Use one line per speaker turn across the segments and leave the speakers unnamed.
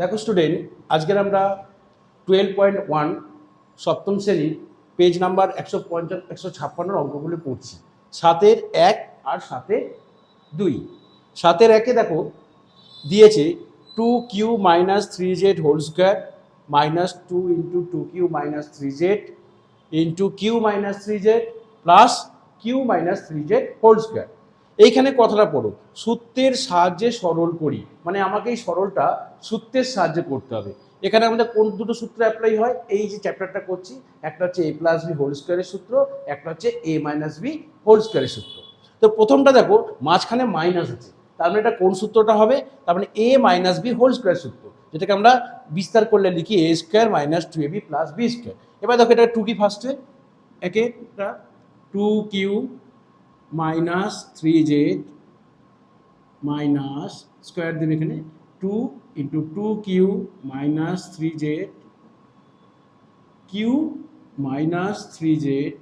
দেখো স্টুডেন্ট আজকের আমরা টুয়েলভ পয়েন্ট ওয়ান সপ্তম শ্রেণির পেজ নাম্বার একশো পঞ্চাশ, একশো ছাপ্পান্নর অঙ্কগুলি পড়ছি। সাতের এক আর সাতের দুই। সাতের একে দেখো, দিয়েছে two q minus three z whole square minus two into two q minus three z into q minus three z plus q minus three z whole square এইখানে কথাটা পড়ো। সূত্রের সাহায্যে সরল করি। মানে আমাকে এই সরলটা সূত্রের সাহায্যে করতে হবে। এখানে আমাদের কোন দুটো সূত্র অ্যাপ্লাই হয়? এই যে চ্যাপ্টারটা করছি, একটা হচ্ছে এ প্লাস বি হোল স্কোয়ারের সূত্র, একটা হচ্ছে এ মাইনাস বি হোল স্কোয়ারের সূত্র। তো প্রথমটা দেখো, মাঝখানে মাইনাস আছে। তার মানে এটা কোন সূত্রটা হবে? তার মানে a minus b whole square সূত্র। যেটাকে আমরা বিস্তার করলে লিখি a square minus two a b plus b square এবার দেখো এটা টু কি ফার্স্টে একে two q minus three z minus square দেবে এখানে two into two q minus three z q minus three z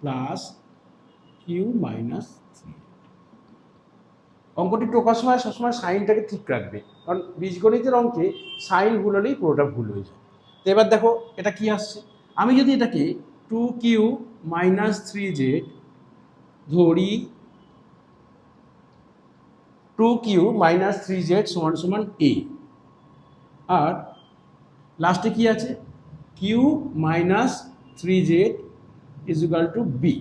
plus q minus three. অঙ্কটি টোকার সময় সবসময় সাইনটাকে ঠিক রাখবে। কারণ বীজগণিতের অঙ্কে সাইন ভুল পুরোটা ভুল হয়ে যায়। তো এবার দেখো এটা কি আসছে? আমি যদি এটাকে two q minus three z ধরি two q minus three z সমান সমান এ আর লাস্টে কি আছে? Q minus three z is equal to b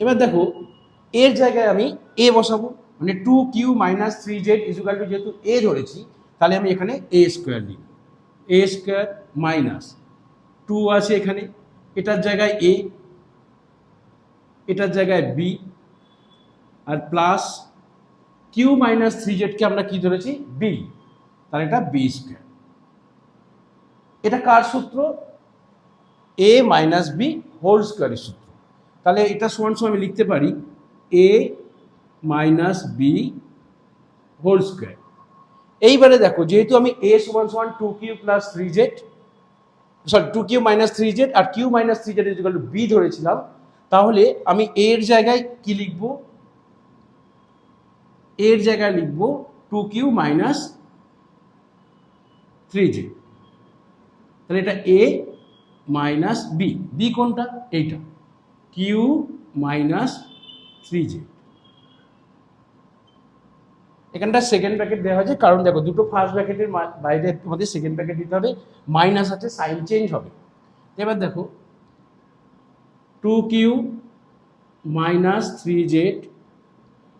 এবার দেখো, এর জায়গায় আমি এ বসাবো। মানে two q minus three z is equal to যেহেতু এ ধরেছি, তাহলে আমি এখানে এ স্কোয়ার লিখব। এ স্কোয়ার মাইনাস টু আছে এখানে। এটার জায়গায় এ এটার জায়গায় বি আর প্লাস কিউ মাইনাস থ্রি জেডকে আমরা কি ধরেছি? বি তাহলে এটা বি স্কোয়ার এটা কার সূত্র? এ মাইনাস বি হোল স্কোয়ারের সূত্র। তাহলে এটা সমান সমান আমি লিখতে পারি A minus B whole square এইবারে দেখো, যেহেতু আমি এ সমান সমান two Q plus three Z sorry two Q minus three Z R Q minus three Z equal to B ধরেছিলাম। তাহলে আমি এর জায়গায় কি লিখব? এর জায়গায় লিখব two Q minus three Z তাহলে এটা এ মাইনাস বি বি কোনটা? এইটা। কিউ মাইনাস থ্রি জেড এখানটা সেকেন্ড ব্র্যাকেট দেওয়া হয়েছে। কারণ দেখো, দুটো ফার্স্ট ব্র্যাকেটের বাইরে তোমাদের সেকেন্ড ব্র্যাকেট দিতে হবে। মাইনাস আছে সাইন চেঞ্জ হবে। এবার দেখো two Q minus three Z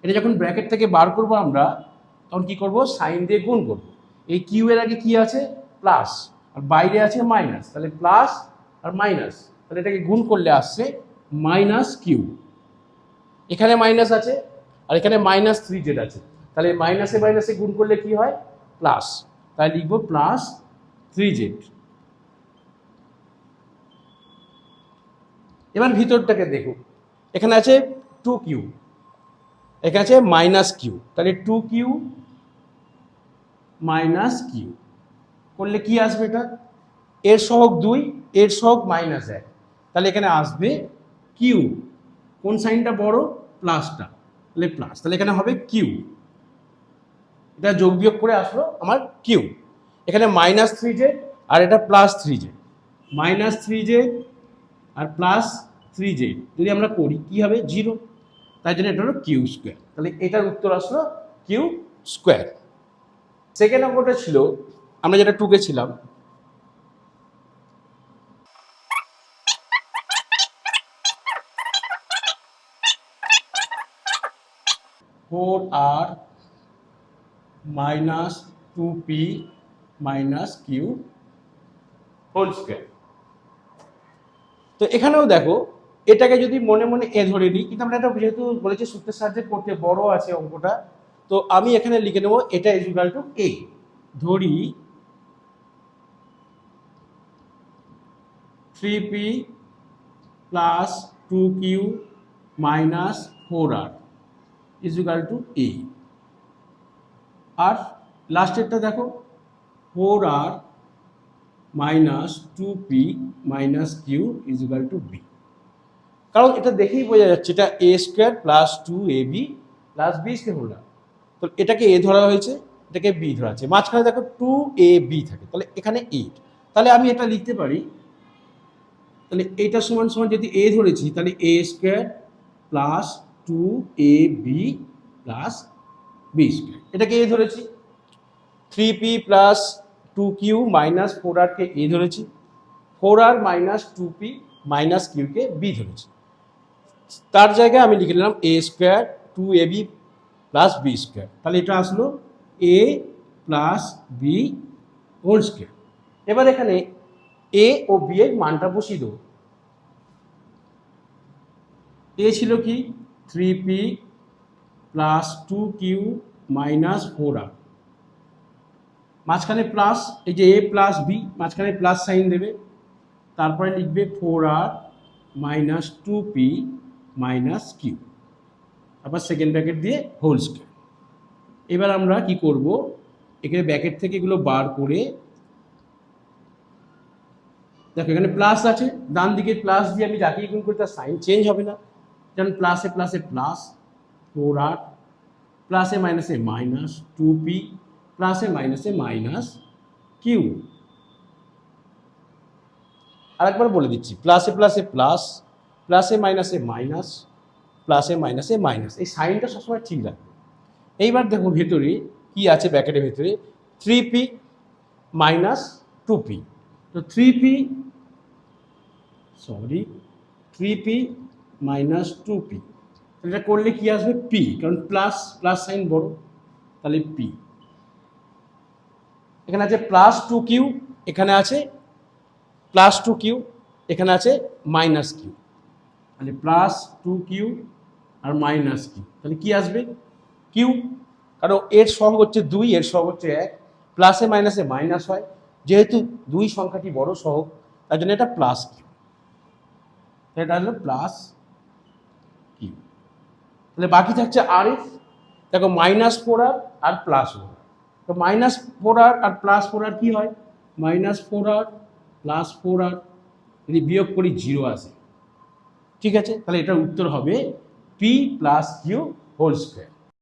এটা যখন ব্র্যাকেট থেকে বার করব আমরা, তখন কি করব? সাইন দিয়ে গুণ করব। এই কিউ এর আগে কি আছে? প্লাস আর বাইরে আছে মাইনাস তাহলে প্লাস আর মাইনাস তাহলে এটাকে গুণ করলে আসছে মাইনাস কিউ এখানে মাইনাস আছে, আর এখানে মাইনাস থ্রি জেড আছে। তাহলে মাইনাসে মাইনাসে গুণ করলে কি হয়? প্লাস তাই লিখব প্লাস থ্রি জেড এবার ভিতরটাকে দেখো। এখানে আছে টু কিউ এখানে আছে মাইনাস কিউ তাহলে টু কিউ মাইনাস কিউ করলে কি আসবে এটা? এর সহগ দুই, এর সহগ মাইনাস এক। তাহলে এখানে আসবে কিউ কোন সাইনটা বড়? প্লাসটা তাহলে প্লাস তাহলে এখানে হবে কিউ এটা যোগ বিয়োগ করে আসলো আমার কিউ এখানে মাইনাস থ্রি জে আর এটা plus three Z minus three Z আর প্লাস থ্রি জে যদি আমরা করি কি হবে? জিরো তাই জন্য এটা হলো কিউ স্কোয়ার তাহলে এটার উত্তর আসলো কিউ স্কোয়ার সেকেন্ড অঙ্কটা ছিল আমরা যেটা টুকে ছিলাম। Four R minus two P minus Q whole square তো এখানেও দেখো, এটাকে যদি মনে মনে এ ধরে নিই, কিন্তু আমরা এটা যেহেতু বলেছি সূত্রের সাহায্যে করতে বড় আছে অঙ্কটা, তো আমি এখানে লিখে নেব এটা ইজুকাল টু এ ধরি three P plus two Q minus four R equal to A আর লাস্টেরটা দেখো four R minus two P minus Q equal to B কারণ এটা দেখেই বোঝা যাচ্ছে, এটা A square plus two A B plus B square হলো তো এটাকে এ ধরা হয়েছে, এটাকে বি ধরা আছে মাঝখানে দেখো টু এ বি থাকে, তাহলে এখানে এইট তাহলে আমি এটা লিখতে পারি, তাহলে এইটা সমান সমান যদি এ ধরেছি, তাহলে A square plus two A B plus B square এটাকে এ ধরেছি। Three P plus two Q minus four আরকে A ধরেছি। Four R minus two P minus কিউকে B ধরেছি। তার জায়গায় আমি লিখে নিলাম A square two A B plus B square তাহলে এটা আসলো A plus B whole square এবার এখানে এ ও বি এর মানটা বসিয়ে দেবো। এ ছিল কি? Three P plus two Q minus four R. মাঝখানে প্লাস, এই যে এ প্লাস বি, মাঝখানে প্লাস সাইন দেবে। তারপরে লিখবে four R minus two P minus Q. আবার সেকেন্ড ব্র্যাকেট দিয়ে হোল স্কোয়ার। এবার আমরা কি করব? এখানে ব্র্যাকেট থেকে এগুলো বার করে, দেখো এখানে প্লাস আছে, ডান দিকে প্লাস দিয়ে আমি যাকেই গুণ করি তার সাইন চেঞ্জ হবে না। যেমন প্লাসে প্লাসে প্লাস ফোর আর প্লাসে মাইনাসে মাইনাস টু পি প্লাসে মাইনাসে মাইনাস কিউ আরেকবার বলে দিচ্ছি প্লাসে প্লাসে প্লাস প্লাসে মাইনাসে মাইনাস প্লাসে মাইনাসে মাইনাস এই সাইনটা সবসময় ঠিক রাখবে। এইবার দেখো ভেতরে কি আছে ব্যাকেটের ভেতরে। Three P minus two P তো three P sorry three P minus two P এটা করলে কি আসবে? পি কারণ প্লাস প্লাস সাইন বড়, তাহলে পি এখানে আছে প্লাস টু কিউ এখানে আছে প্লাস টু কিউ এখানে আছে মাইনাস কিউ তাহলে প্লাস টু কিউ আর মাইনাস কিউ তাহলে কি আসবে? কিউ কারণ এর সহগ হচ্ছে দুই, এর সহগ হচ্ছে এক। প্লাসে মাইনাসে মাইনাস হয়, যেহেতু দুই সংখ্যাটি বড় সহগ, তার জন্য এটা প্লাস কিউ এটা হলো প্লাস তাহলে বাকি থাকছে আর এফ দেখো মাইনাস ফোর আর আর প্লাস আর তো মাইনাস ফোর আর আর প্লাস ফোর আর কী হয়? Minus four R plus four R যদি বিয়োগ করি জিরো আসে। ঠিক আছে? তাহলে এটার উত্তর হবে পি প্লাস জিও হোল স্কোয়ার